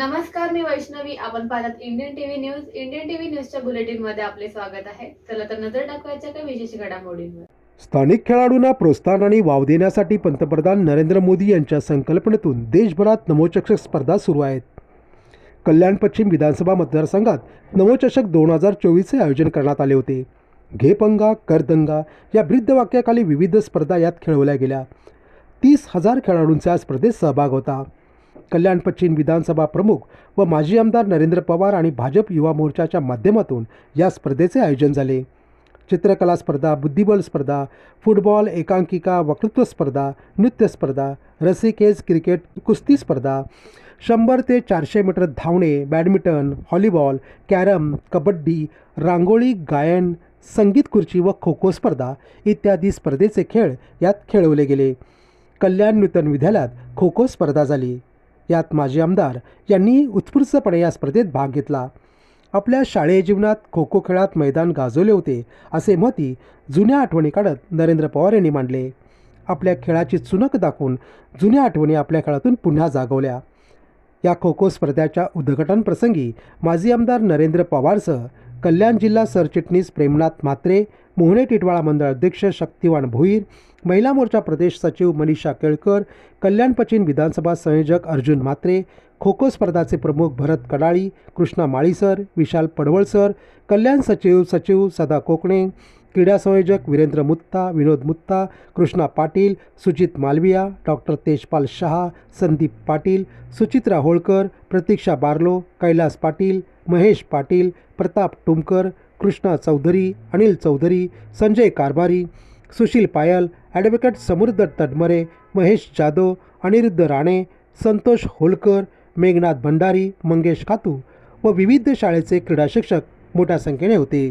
नमस्कार मी वैष्णवी. आपण पाहतात Indian TV news Indian TV न्यूजच्या बुलेटिनमध्ये आपले स्वागत आहे. चला तर नजर टाकवायच्या काही विशेष घडामोडींवर. स्थानिक खेळाडूंना प्रोत्साहन आणि वाव देण्यासाठी पंतप्रधान नरेंद्र मोदी यांच्या संकल्पनेतून देशभरात नमोचषक स्पर्धा सुरू आहेत. कल्याण पश्चिम विधानसभा मतदारसंघात नवोचषक दोन हजार चोवीसचे आयोजन करण्यात आले होते. घे पंगा कर दंगा या ब्रीदवाक्याखाली विविध स्पर्धा यात खेळवल्या गेल्या. तीस हजार खेळाडूंचा या स्पर्धेत सहभाग होता. कल्याण पश्चिम विधानसभा प्रमुख व माजी आमदार नरेंद्र पवार आणि भाजप युवा मोर्चाच्या माध्यमातून या स्पर्धेचे आयोजन झाले. चित्रकला स्पर्धा बुद्धिबळ स्पर्धा फुटबॉल एकांकिका वक्तृत्व स्पर्धा नृत्य स्पर्धा रसिकेज क्रिकेट कुस्ती स्पर्धा शंभर ते चारशे मीटर धावणे badminton volleyball carrom kabaddi rangoli गायन संगीत खुर्ची व खो खो स्पर्धा इत्यादी स्पर्धेचे खेळ यात खेळवले गेले. कल्याण नूतन विद्यालयात खो खो स्पर्धा झाली. यात माजी आमदार यांनी उत्स्फूर्तपणे या स्पर्धेत भाग घेतला. आपल्या शालेय जीवनात खो खो खेळात मैदान गाजवले होते असे मती जुन्या आठवणी काढत नरेंद्र पवार यांनी मांडले. आपल्या खेळाची चुनक दाखवून जुन्या आठवणी आपल्या खेळातून पुन्हा जागवल्या. या खो खो स्पर्धेच्या उद्घाटनप्रसंगी माजी आमदार नरेंद्र पवारसह कल्याण जिल्हा सरचिटणीस प्रेमनाथ म्हात्रे मोहने टिटवाळा मंडळ अध्यक्ष शक्तिवान भोईर महिला मोर्चा प्रदेश सचिव मनीषा केळकर कल्याण पश्चिम विधानसभा संयोजक अर्जुन म्हात्रे खो खो स्पर्धाचे प्रमुख भरत कडाळी कृष्णा माळीसर विशाल पडवळसर कल्याण सचिव सचिव सदा कोकणे क्रीडा संयोजक वीरेंद्र मुत्ता विनोद मुत्ता कृष्णा पाटील सुचित मालविया डॉक्टर तेजपाल शहा संदीप पाटील सुचित्रा होळकर प्रतीक्षा बार्लो कैलास पाटील महेश पाटील प्रताप टुमकर कृष्णा चौधरी अनिल चौधरी संजय कारभारी सुशील पायल ॲडव्होकेट समुद्र तडमरे महेश जाधव अनिरुद्ध राणे संतोष होलकर मेघनाथ भंडारी मंगेश खातू व विविध शाळेचे क्रीडा शिक्षक मोठ्या संख्येने होते.